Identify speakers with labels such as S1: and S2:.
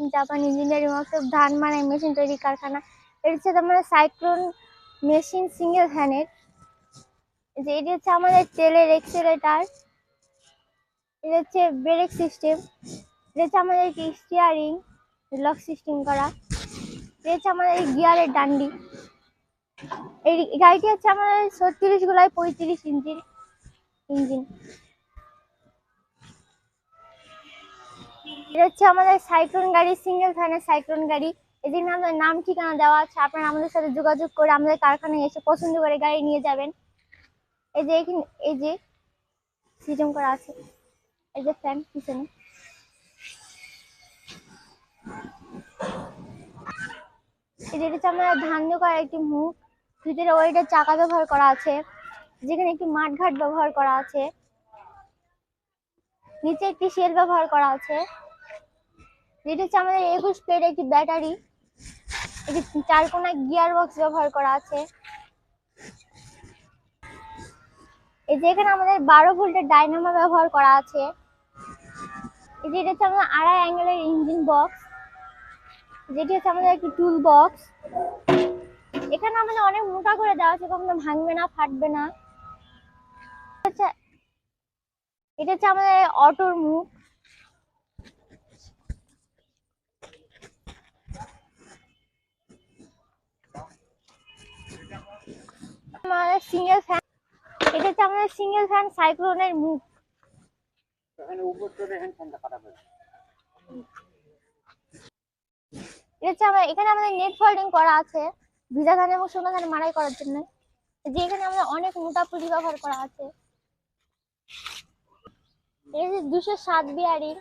S1: From Japan engineering workshop ধান মানাই machine তৈরি কারখানা। এটা হচ্ছে আমাদের সাইক্লোন মেশিন সিঙ্গেল ফ্যানের যে এটি হচ্ছে আমাদের তেলের এক্সেলেটার এটা হচ্ছে ব্রেক সিস্টেম এটা হচ্ছে আমাদের স্টিয়ারিং লক সিস্টেম করা। এটা হচ্ছে আমাদের গিয়ারের ডান্ডি। এই গাড়িটি হচ্ছে আমাদের ছত্রিশ গুলায় পঁয়ত্রিশ ইঞ্চির ইঞ্জিন এটা হচ্ছে আমাদের সাইক্লোন গাড়ি, সিঙ্গেল ফ্যানের সাইক্লোন গাড়ি। এদের আমাদের নাম ঠিকানা দেওয়া আছে, আপনারা আমাদের সাথে যোগাযোগ করে আমাদের কারখানায় এসে পছন্দ করে গাড়ি নিয়ে যাবেন। এই যে এখানে এই যে সিস্টেম করা আছে। এই যে ফ্যান পিছনে। এটা হচ্ছে আমাদের ধান করার একটি মুখ। ভিতরে ওইটা চাকা ব্যবহার করা আছে। যেখানে একটি মাঠঘাট ব্যবহার করা আছে। নিচে একটি শেল ব্যবহার করা আছে। যেটা হচ্ছে আমাদের একুশ প্লেট একটি ব্যাটারি একটি চার কোনা গিয়ার বক্স ব্যবহার করা আছে। এই যে এখানে আমাদের বারো ভোল্টের ডাইনামো ব্যবহার করা আছে। যে এটা হচ্ছে আমাদের আড়াই অ্যাঙ্গেলের ইঞ্জিন বক্স যেটি হচ্ছে আমাদের একটি টুল বক্স এখানে আমাদের অনেক মোটা করে দেওয়া আছে, কখনো ভাঙবে না, ফাটবে না। এটা হচ্ছে আমাদের অটোর মুখ। আমাদের সিঙ্গেল ফ্যান এটা হচ্ছে আমাদের সিঙ্গেল ফ্যান সাইক্লোনের মুখ। এটা আমরা এখানে আমাদের নেট ফোল্ডিং করা আছে ভিজা ধান এবং সোনা ধান মারাই করার জন্য। যে এখানে আমাদের অনেক মোটা পুলি ব্যবহার করা আছে। এই যে দুশো সাত বিয়ারিং